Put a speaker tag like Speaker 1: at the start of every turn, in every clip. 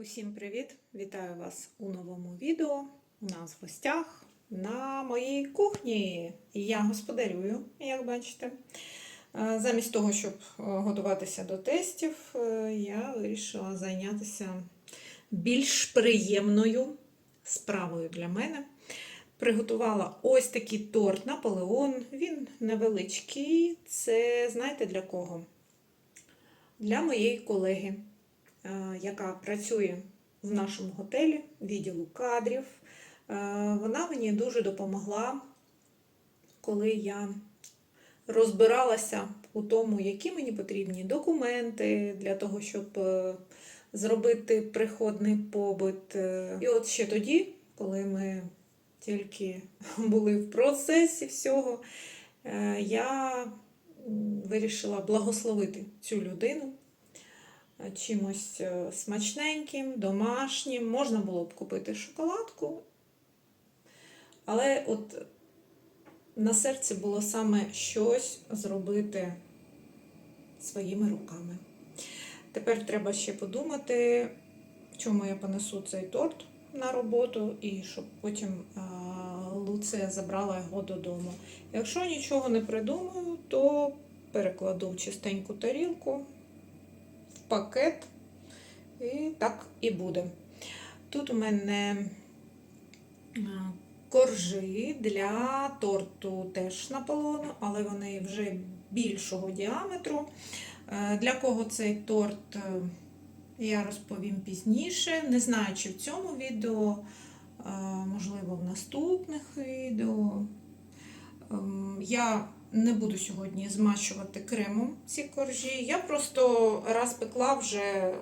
Speaker 1: Усім привіт! Вітаю вас у новому відео. У нас в гостях на моїй кухні. Я господарюю, як бачите. Е, Замість того, щоб е, готуватися до тестів, е, я вирішила зайнятися більш приємною справою для мене. Приготувала ось такий торт Наполеон. Він невеличкий. Це знаєте для кого? Для моєї колеги яка працює в нашому готелі, відділу кадрів. Е, Вона мені дуже допомогла, коли я розбиралася у тому, які мені потрібні документи для того, щоб е, зробити приходний побит. Е, І от ще тоді, коли ми тільки були в процесі всього, е, я вирішила благословити цю людину чимось е, смачненьким, домашнім. Можна було б купити шоколадку. Але от на серці було саме щось зробити своїми руками. Тепер треба ще подумати, в чому я понесу цей торт на роботу, і щоб потім а, Луція забрала його додому. Якщо нічого не придумаю, то перекладу в чистеньку тарілку, пакет, і так і буде. Тут у мене а, коржі для торту теж Наполеону, але вони вже більшого діаметру. Е, Для кого цей торт е, я розповім пізніше. Не знаю, чи в цьому відео, е, можливо, в наступних відео. Ем, Я не буду сьогодні змащувати кремом ці коржі. Я просто раз пекла вже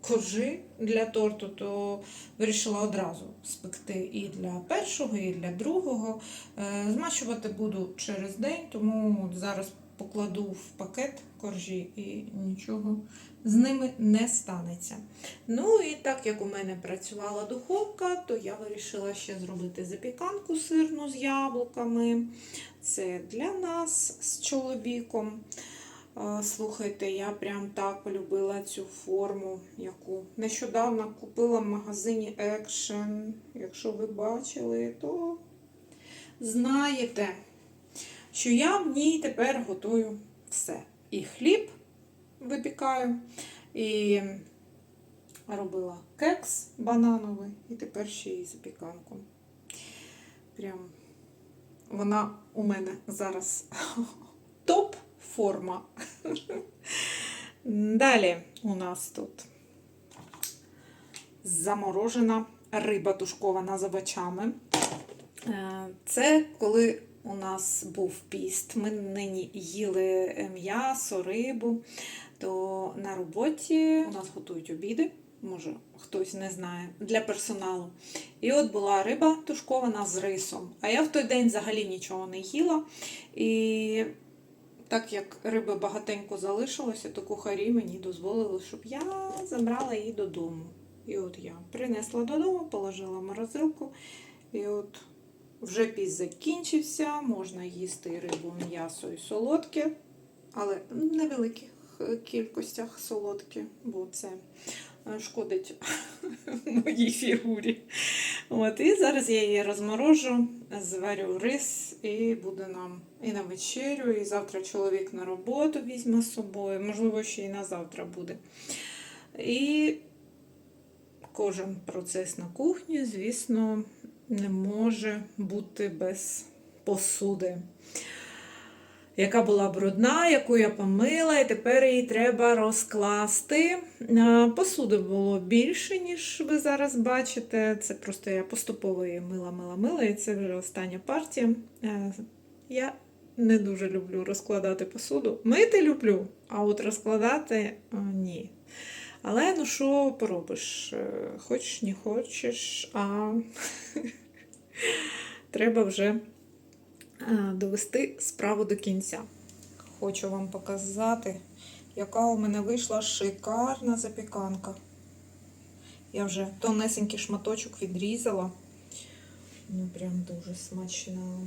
Speaker 1: коржі для торту, то вирішила одразу спекти і для першого, і для другого. Е, Змащувати буду через день, тому зараз покладу в пакет коржі і нічого з ними не станеться. Ну і так як у мене працювала духовка, то я вирішила ще зробити запіканку сирну з яблуками. Це для нас з чоловіком. Слухайте, я прям так полюбила цю форму, яку нещодавно купила в магазині Action. Якщо ви бачили, то знаєте, що я в ній тепер готую все. І хліб випікаю, і робила кекс банановий, і тепер ще і запіканку. Прям вона у мене зараз топ форма. Далі у нас тут заморожена риба тушкована з овочами. Е, Це коли у нас був піст, ми нині їли м'ясо, рибу, то на роботі у нас готують обіди. Може, хтось не знає, для персоналу. І от була риба тушкована з рисом. А я в той день взагалі нічого не їла. І так як риби багатенько залишилося, то кухарі мені дозволили, щоб я забрала її додому. І от я принесла додому, положила в морозилку. І от вже піс закінчився, можна їсти рибу, м'ясо і солодке, але в невеликих е, кількостях солодке, бо це е, шкодить моїй фігурі. От, і зараз я її розморожу, зварю рис і буде нам і на вечерю, і завтра чоловік на роботу візьме з собою, можливо, ще і на завтра буде. І кожен процес на кухні, звісно, не може бути без посуди. Яка була брудна, яку я помила, і тепер її треба розкласти. Посуди було більше, ніж ви зараз бачите. Це просто я поступово її мила, мила, мила, і це вже остання партія. Е, Я не дуже люблю розкладати посуду. Мити люблю, а от розкладати е, ні. Але ну що поробиш? Е, Хочеш, не хочеш, а треба вже е, довести справу до кінця. Хочу вам показати, яка у мене вийшла шикарна запіканка. Я вже тонесенький шматочок відрізала. Ну, прям дуже смачно.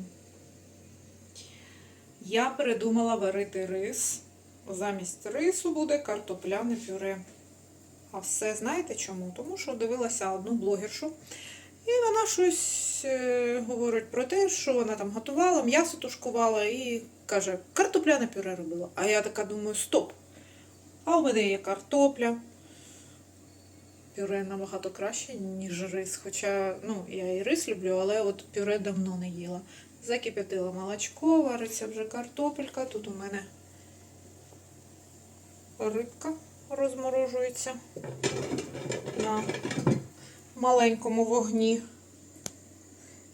Speaker 1: Я придумала варити рис. Замість рису буде картопляне пюре. А все знаєте чому? Тому що дивилася одну блогершу. І вона щось е, говорить про те, що вона там готувала, м'ясо тушкувала і каже, картопляне пюре робила. А я така думаю, стоп. А у мене є картопля. Пюре набагато краще, ніж рис. Хоча ну, я і рис люблю, але от пюре давно не їла. Закип'ятила молочко, вариться вже картопелька. Тут у мене рибка розморожується на маленькому вогні.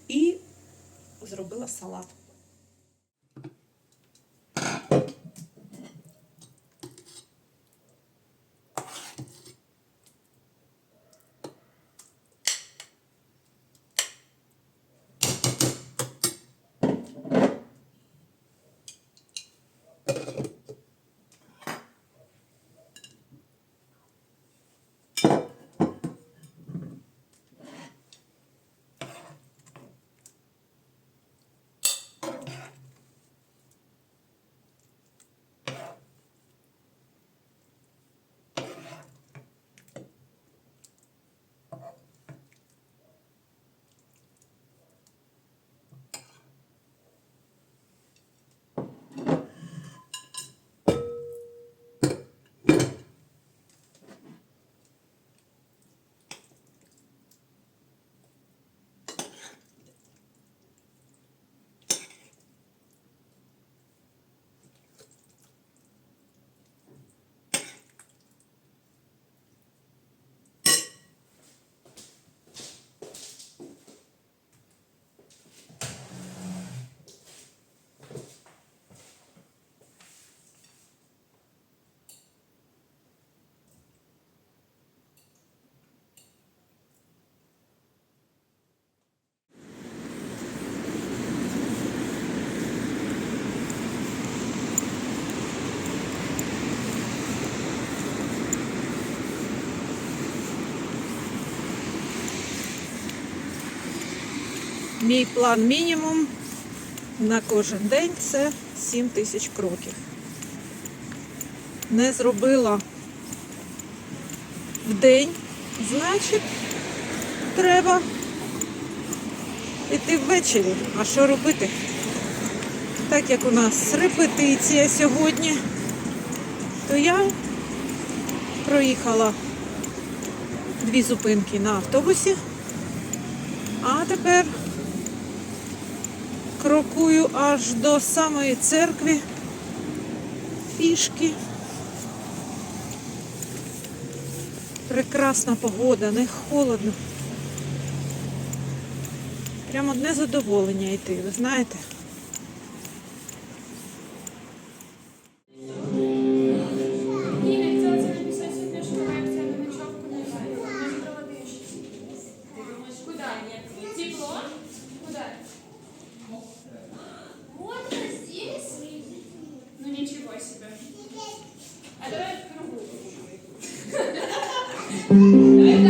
Speaker 1: І зробила салат. Мій план мінімум на кожен день це 7 тисяч кроків. Не зробила в день, значить, треба йти ввечері. А що робити? Так як у нас репетиція сьогодні, то я проїхала дві зупинки на автобусі, а тепер крокую аж до самої церкви пішки. Прекрасна погода, не холодно. Прямо одне задоволення йти, ви знаєте. Amen.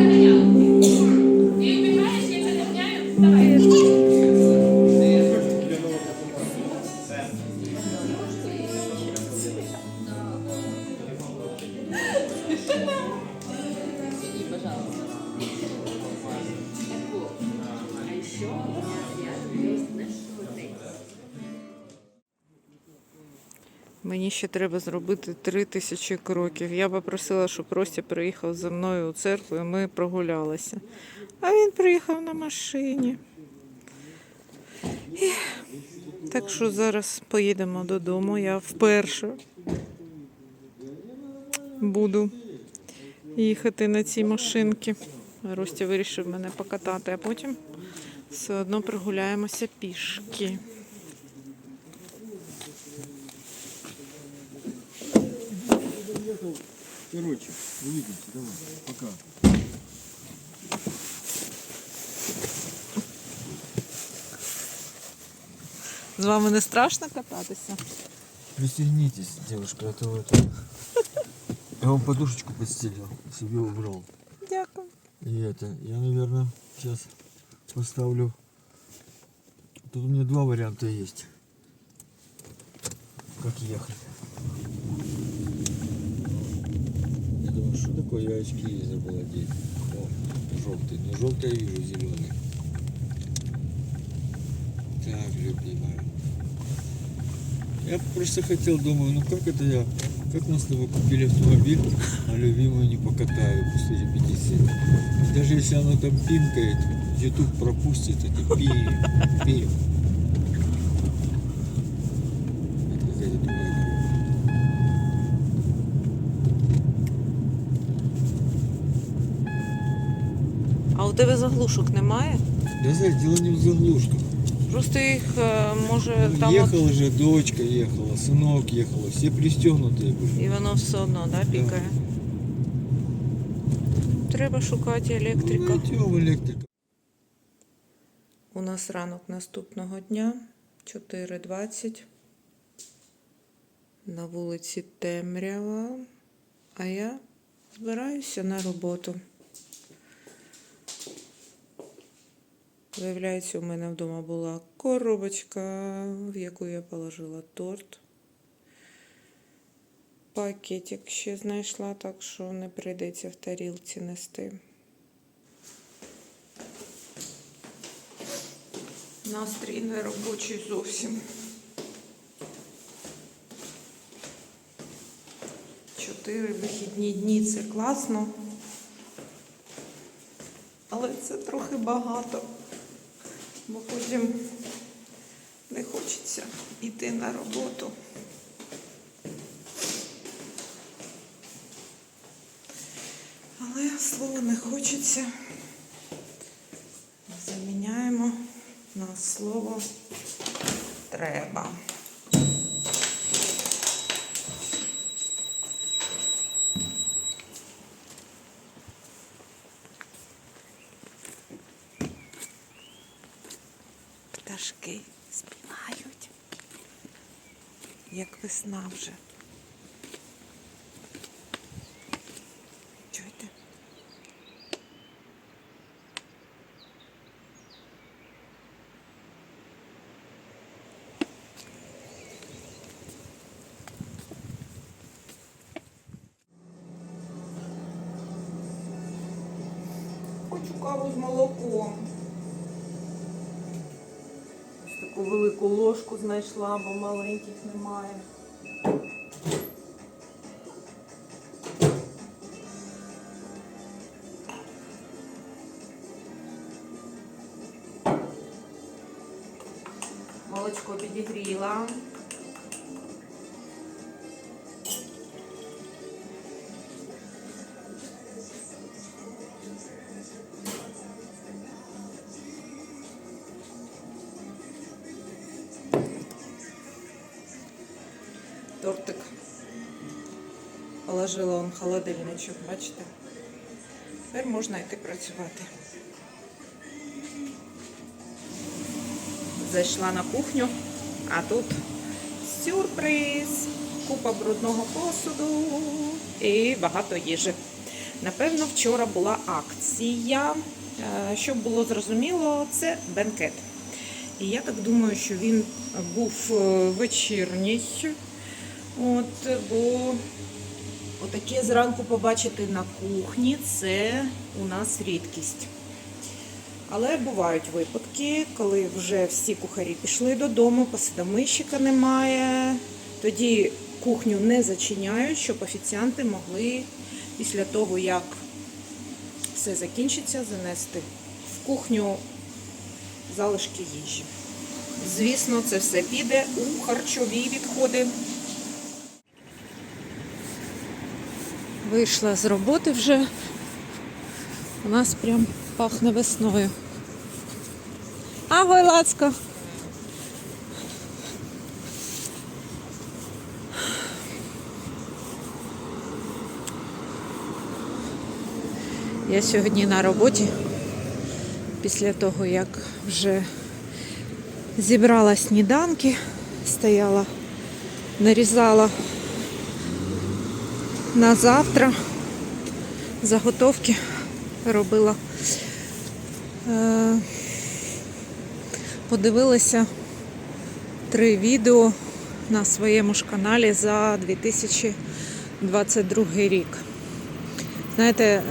Speaker 1: Ще треба зробити три тисячі кроків. Я попросила, щоб Ростя приїхав за мною у церкву, і ми прогулялися. А він приїхав на машині. І... Так що зараз поїдемо додому. Я вперше буду їхати на цій машинці. Ростя вирішив мене покатати, а потім все одно прогуляємося пішки.
Speaker 2: Короче, увидимся, давай, пока.
Speaker 1: З вами не страшно кататися?
Speaker 2: Пристегнитесь, девушка, а то это... Я вам подушечку подстелил, себе убрал.
Speaker 1: Дякую.
Speaker 2: И это, я, наверное, сейчас поставлю... Тут у меня два варианта есть. Как ехать. Думаю, что такое, я очки забыл одеть. О, желтый. Ну, желтый я вижу, зеленый. Так, любимая. Я просто хотел, думаю, ну как это я, как мы с тобой купили автомобиль, а любимую не покатаю после репетиции. Даже если оно там пимкает, YouTube пропустит это пим, пим.
Speaker 1: у тебе заглушок немає?
Speaker 2: Да знаешь, дело не в заглушках.
Speaker 1: Просто їх е, може
Speaker 2: Ну,
Speaker 1: там от,
Speaker 2: ехала же, дочка ехала, сынок ехала, все пристегнутые были.
Speaker 1: і воно все одно да, пікає. Треба шукати електрика.
Speaker 2: Ну, найдем электрика.
Speaker 1: У нас ранок наступного дня 4.20. На вулиці Темрява. А я збираюся на роботу. Виявляється, у мене вдома була коробочка, в яку я положила торт. Пакетик ще знайшла, так що не прийдеться в тарілці нести. Настрій не робочий зовсім. Чотири вихідні дні це класно. Але це трохи багато, бо потім не хочеться йти на роботу. Але слово не хочеться. Заміняємо на слово треба. Весна вже. Чуєте? Хочу каву з молоком. Таку велику ложку знайшла, бо маленьких немає. Тортик положила он холодильничок, бачите? Тепер можна йти працювати. Зайшла на кухню, а тут сюрприз, купа брудного посуду і багато їжі. Напевно, вчора була акція. Е, Щоб було зрозуміло, це бенкет. І я так думаю, що він був е, вечірній. От, бо отаке зранку побачити на кухні це у нас рідкість. Але бувають випадки, коли вже всі кухарі пішли додому, посудомийщика немає. Тоді кухню не зачиняють, щоб офіціанти могли після того, як все закінчиться, занести в кухню залишки їжі. Звісно, це все піде у харчові відходи. Вийшла з роботи вже. У нас прям пахне весною. Агой, лацко. Я сьогодні на роботі після того, як вже зібрала сніданки, стояла, нарізала на завтра заготовки робила. Е, Подивилася три відео на своєму ж каналі за 2022 рік. Знаєте, е,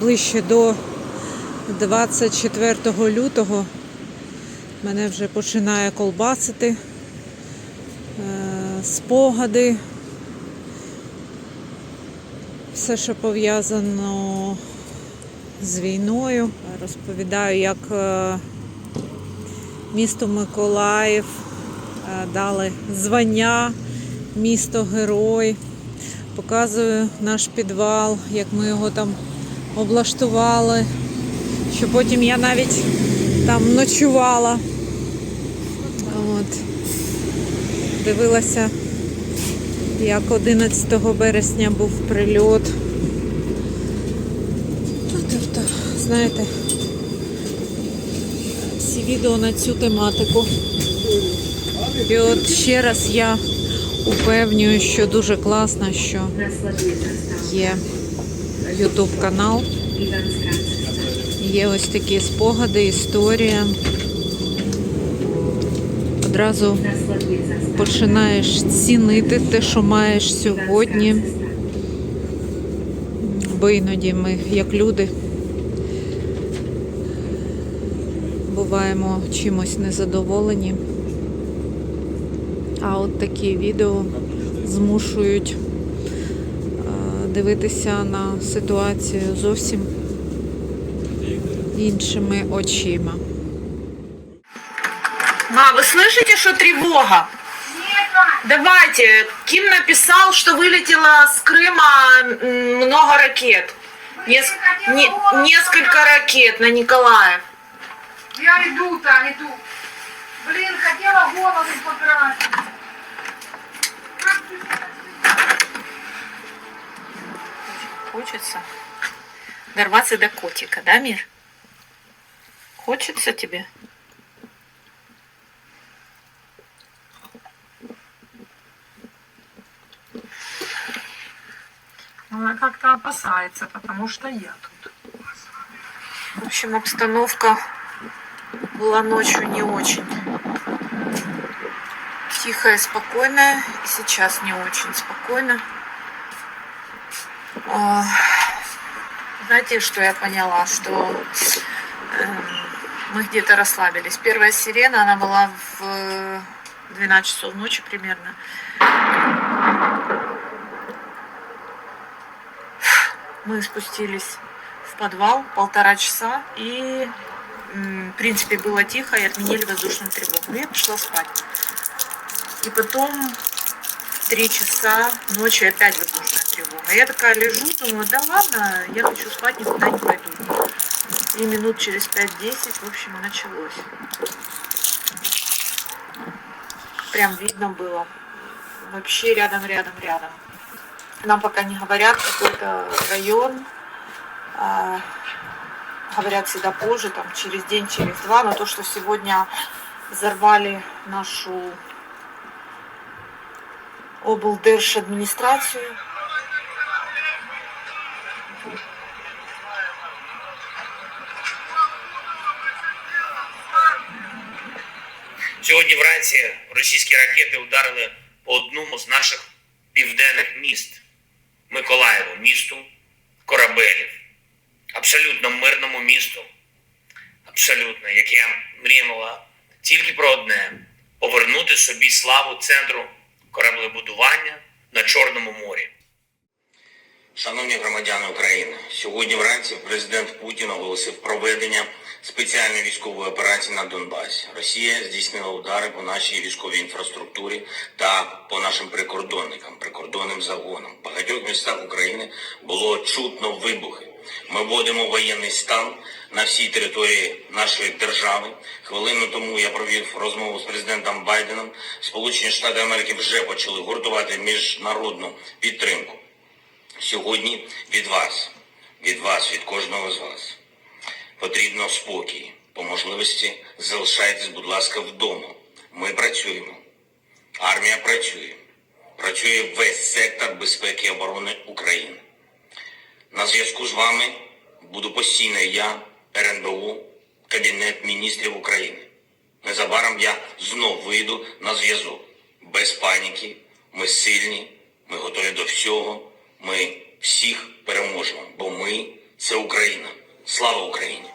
Speaker 1: ближче до 24 лютого мене вже починає колбасити е, спогади, все, що пов'язано з війною. Розповідаю, як е, місту Миколаїв е, дали звання місто Герой. Показую наш підвал, як ми його там облаштували, що потім я навіть там ночувала. От. Дивилася, як 11 березня був прильот. Тобто, знаєте, всі відео на цю тематику. І от ще раз я упевнюю, що дуже класно, що є YouTube канал, є ось такі спогади, історія. Одразу починаєш цінити те, що маєш сьогодні, бо іноді ми, як люди, буваємо чимось незадоволені. А от такі відео змушують дивитися на ситуацію зовсім іншими очима.
Speaker 3: Ма, вы слышите, что тревога? Давайте, Ким написал, что вылетело с Крыма много ракет. Нес- не- несколько ракет на Николаев.
Speaker 4: Я иду, Тань, иду. Блин, хотела голову покрасить.
Speaker 3: Хочется дорваться до котика, да, Мир? Хочется тебе?
Speaker 4: Она как-то опасается, потому что я тут.
Speaker 3: В общем, обстановка была ночью не очень тихая, спокойная. И сейчас не очень спокойно. А, Знаете, что я поняла? Что эм, мы где-то расслабились. Первая сирена, она была в 12 часов ночи примерно. Мы спустились в подвал полтора часа и, в принципе, было тихо и отменили воздушную тревогу. Я пошла спать. И потом в три часа ночи опять воздушная тревога. Я такая лежу, думаю, да ладно, я хочу спать, никуда не пойду. И минут через 5-10, в общем, началось. Прям видно было. Вообще рядом, рядом, рядом. Нам пока не говорят какой-то район, говорят всегда позже, там через день, через два, но то, что сегодня взорвали нашу облдержадминистрацию,
Speaker 5: Сьогодні вранці російські ракети ударили по одному з наших південних міст Миколаєву, місту Корабелів. Абсолютно мирному місту, абсолютно, яке мріяло тільки про одне повернути собі славу центру кораблебудування на Чорному морі.
Speaker 6: Шановні громадяни України, сьогодні вранці президент Путін оголосив проведення спеціальної військової операції на Донбасі. Росія здійснила удари по нашій військовій інфраструктурі та по нашим прикордонникам, прикордонним загонам. В багатьох містах України було чутно вибухи. Ми вводимо воєнний стан на всій території нашої держави. Хвилину тому я провів розмову з президентом Байденом. Сполучені Штати Америки вже почали гуртувати міжнародну підтримку. Сьогодні від вас, від вас, від кожного з вас потрібно спокій. По можливості залишайтесь, будь ласка, вдома. Ми працюємо. Армія працює. Працює весь сектор безпеки і оборони України. На зв'язку з вами буду постійно я, РНБУ, Кабінет міністрів України. Незабаром я знов вийду на зв'язок. Без паніки. Ми сильні, ми готові до всього. Ми всіх переможемо, бо ми це Україна. Слава Україні!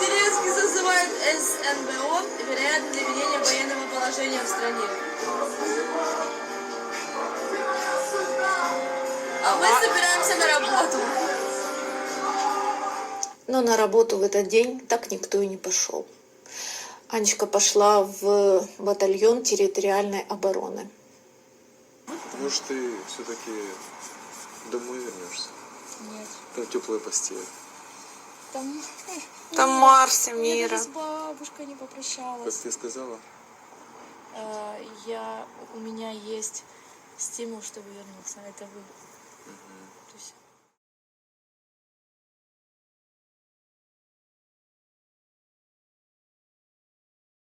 Speaker 7: Зеленский созывает СНБО, вероятно, для введения военного положения в стране. А мы собираемся на работу.
Speaker 1: Но на работу в этот день так никто и не пошел. Анечка пошла в батальон территориальной обороны.
Speaker 8: Может, ты все-таки домой вернешься?
Speaker 7: Нет.
Speaker 8: Там теплая постель.
Speaker 7: Там,
Speaker 1: Там Марс и
Speaker 7: я
Speaker 1: Мира.
Speaker 7: даже с бабушкой не
Speaker 8: Как
Speaker 7: попрощалась.
Speaker 8: ты сказала?
Speaker 7: А, я, у меня есть стимул, чтобы вернуться. Это вы.